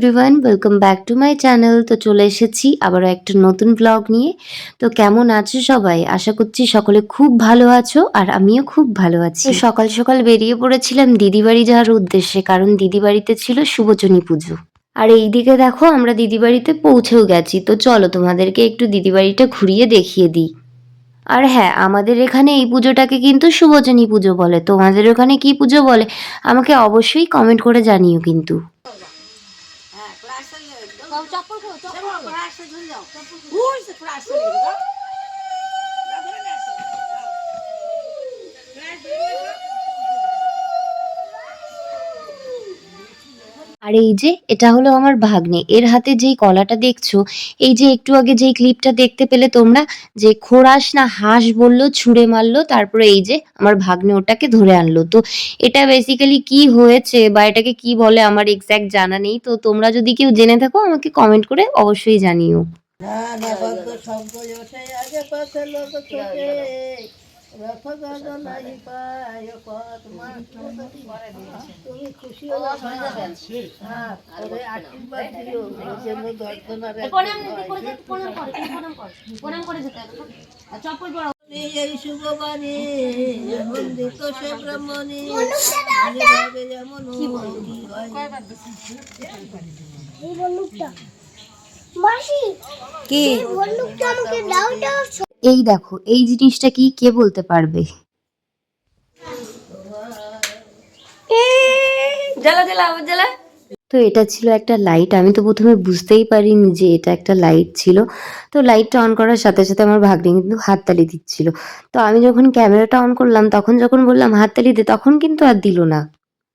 Everyone welcome back to my channel তো চলে এসেছি আবারও একটা নতুন ব্লগ নিয়ে। তো কেমন আছো সবাই? আশা করছি সকলে খুব ভালো আছো আর আমিও খুব ভালো আছি। সকাল সকাল বেরিয়ে পড়েছিলাম দিদি বাড়ি যাওয়ার উদ্দেশ্যে, কারণ দিদি বাড়িতে ছিল শুভজনী পুজো। আর এইদিকে দেখো, আমরা দিদি বাড়িতে পৌঁছেও গেছি। তো চলো তোমাদেরকে একটু দিদি বাড়িটা ঘুরিয়ে দেখিয়ে দিই। আর হ্যাঁ আমাদের এখানে এই পুজোটাকে কিন্তু শুভজনী পুজো বলে। তোমাদের ওখানে কি পুজো বলে? আমাকে অবশ্যই কমেন্ট করে জানিও কিন্তু। 这有两个不是不是不是不是 আর এই যে, এটা হলো আমার ভাগ্নে। এর হাতে যেই কলাটা দেখছ, এই যে একটু আগে যেই ক্লিপটা দেখতে পেলে তোমরা, যে খোরাস না হাঁস বলল, ছুঁড়ে মারলো, তারপরে এই যে আমার ভাগ্নে ওটাকে ধরে আনলো। তো এটা বেসিক্যালি কি হয়েছে বা এটাকে কি বলে আমার এক্স্যাক্ট জানা নেই। তো তোমরা যদি কেউ জেনে থাকো, আমাকে কমেন্ট করে অবশ্যই জানিও। নানাবদ্ধ শব্দ তুমি খুশি এই শুভ বাণী বন্দিত সে ব্রহ্মণী যেমন কে এই বন্দুকটা আমাকে দাও দাও এই দেখো এই জিনিসটা কি কে বলতে পারবে? তো এটা ছিল একটা লাইট আমি তো প্রথমে বুঝতেই পারিনি যে এটা একটা লাইট ছিল। তো লাইটটা অন করার সাথে সাথে আমার ভাগ্নে কিন্তু হাততালি দিচ্ছিল। তো আমি যখন ক্যামেরাটা অন করলাম তখন যখন বললাম হাততালি দে তখন কিন্তু আর দিল না।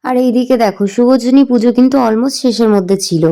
আর এইদিকে দেখো শুভজনী পুজো কিন্তু অলমোস্ট শেষের মধ্যে ছিল।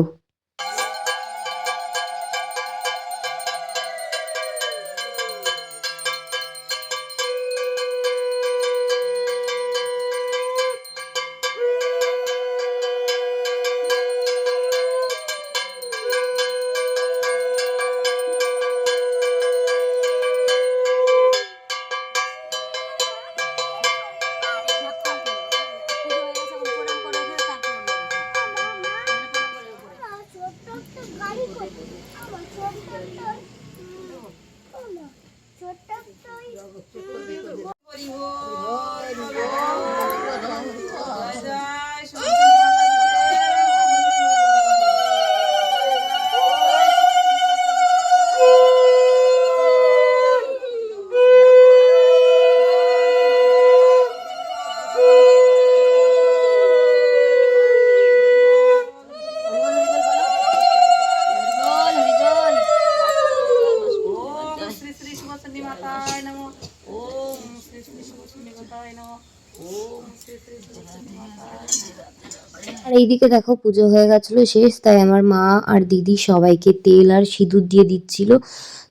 আর এইদিকে দেখো পুজো হয়ে গেছিল শেষ তাই আমার মা আর দিদি সবাইকে তেল আর সিঁদুর দিয়ে দিচ্ছিল।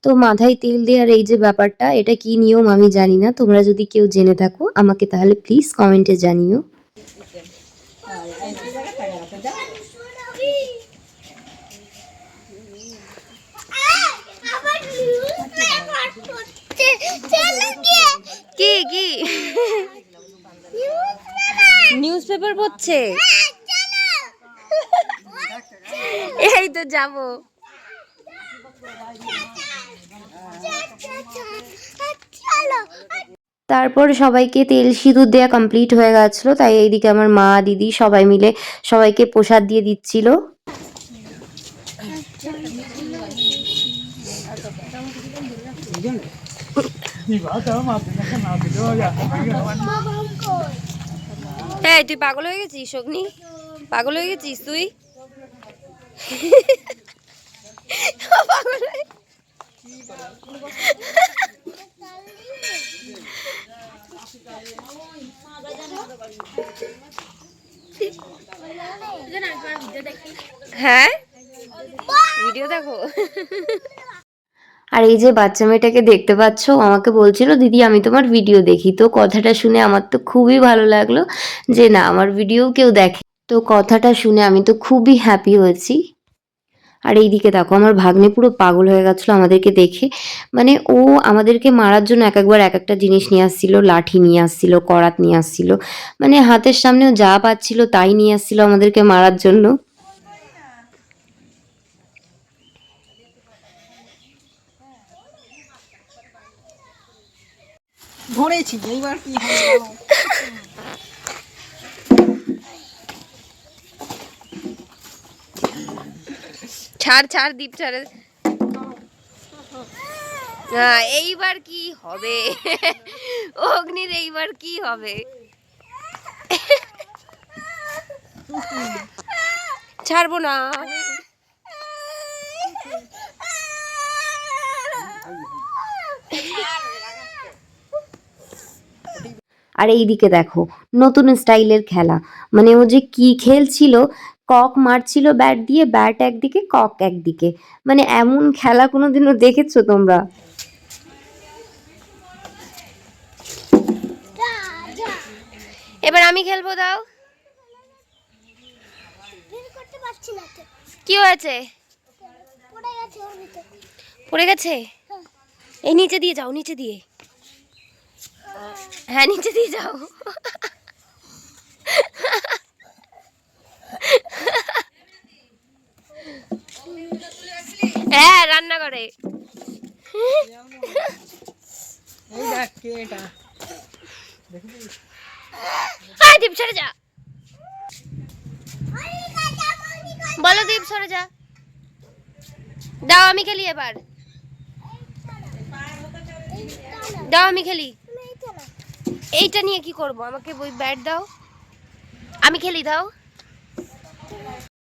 তো মাথায় তেল দেওয়ার এই যে ব্যাপারটা এটা কি নিয়ম আমি জানি না তোমরা যদি কেউ জেনে থাকো আমাকে তাহলে প্লিজ কমেন্টে জানিও। কি? নিউজ পেপার পড়ছে। এই তো যাব। তারপর সবাইকে তেল সিঁদুর দেওয়া কমপ্লিট হয়ে গেছিল তাই এইদিকে আমার মা দিদি সবাই মিলে সবাইকে প্রসাদ দিয়ে দিচ্ছিল। এই তুই পাগল হয়ে গেছিস, অগ্নি? পাগল হয়ে গেছিস তুই? পাগল হয়ে হ্যাঁ? ভিডিও দেখো। আর এই যে বাচ্চা মেয়েটাকে দেখতে পাচ্ছ আমাকে বলছিল, দিদি, আমি তোমার ভিডিও দেখি। তো কথাটা শুনে আমার তো খুবই ভালো লাগল যে, না, আমার ভিডিও কেউ দেখে। তো কথাটা শুনে আমি তো খুবই হ্যাপি হয়েছি। আর এইদিকে দেখো, আমার ভাগ্নে পুরো পাগল হয়ে গেছিল আমাদেরকে দেখে। মানে ও আমাদেরকে মারার জন্য এক একবার এক একটা জিনিস নিয়ে আসছিল, লাঠি নিয়ে আসছিল, করাত নিয়ে আসছিল। মানে হাতের সামনেও যা পাচ্ছিল তাই নিয়ে আসছিল আমাদেরকে মারার জন্য। ধরেছি এইবার কি ছাড় ছাড়, দীপ, ছাড়ে। হ্যাঁ এইবার কি হবে? অগ্নির এইবার কি হবে? ছাড়বো না। আর এইদিকে দেখো নতুন স্টাইলের খেলা। মানে ও যে কি খেলছিল কক মারছিল ব্যাট দিয়ে ব্যাট একদিকে কক একদিকে। মানে এমন খেলা কোনোদিনও দেখেছ তোমরা? এবার আমি খেলব দাও। কি হয়েছে? পড়ে গেছে পড়ে গেছে? এই নিচে দিয়ে যাও নিচে দিয়ে। হ্যাঁ নিচে দিয়ে যাও। হ্যাঁ রান্না করে। হ্যাঁ দীপ সরে যা। বলো দীপ সরে যা। দাও আমি খেলি এবার। দাও আমি খেলি। এইটা নিয়ে কি করব? আমাকে ওই ব্যাট দাও। আমি খেলি দাও।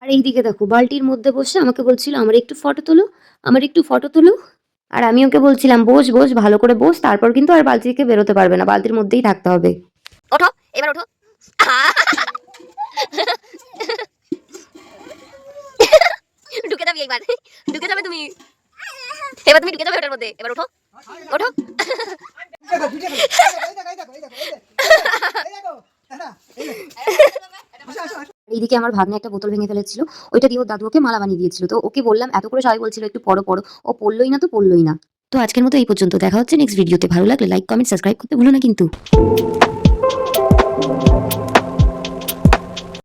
আর এইদিকে দেখো বালতির মধ্যে বসে আমাকে বলছিল আমার একটু ফটো তোলো আমার একটু ফটো তোলো। আর আমি ওকে বলছিলাম বস বস ভালো করে বস তারপর কিন্তু আর বালতি থেকে বেরোতে পারবে না বালতির মধ্যেই থাকতে হবে। ওঠো এবার ওঠো। ঢুকে যাবি একবার ঢুকে যাবে তুমি। এবার তুমি ঢুকে যাবে ওটার মধ্যে। এবার ওঠো ওঠো। এইদিকে আমার ভাগ্নে একটা বোতল ভেঙে ফেলেছিল। ওইটা দিয়ে ওর দাদু ওকে মালা বানিয়ে দিয়েছিল। তো ওকে বললাম, এত করে সবাই বলছিল একটু পড়ো পড়ো। ও পড়লোই না তো পড়লোই না। তো আজকের মতো এই পর্যন্ত। দেখা হচ্ছে নেক্সট ভিডিওতে ভালো লাগলে লাইক কমেন্ট সাবস্ক্রাইব করতে ভুলো না কিন্তু।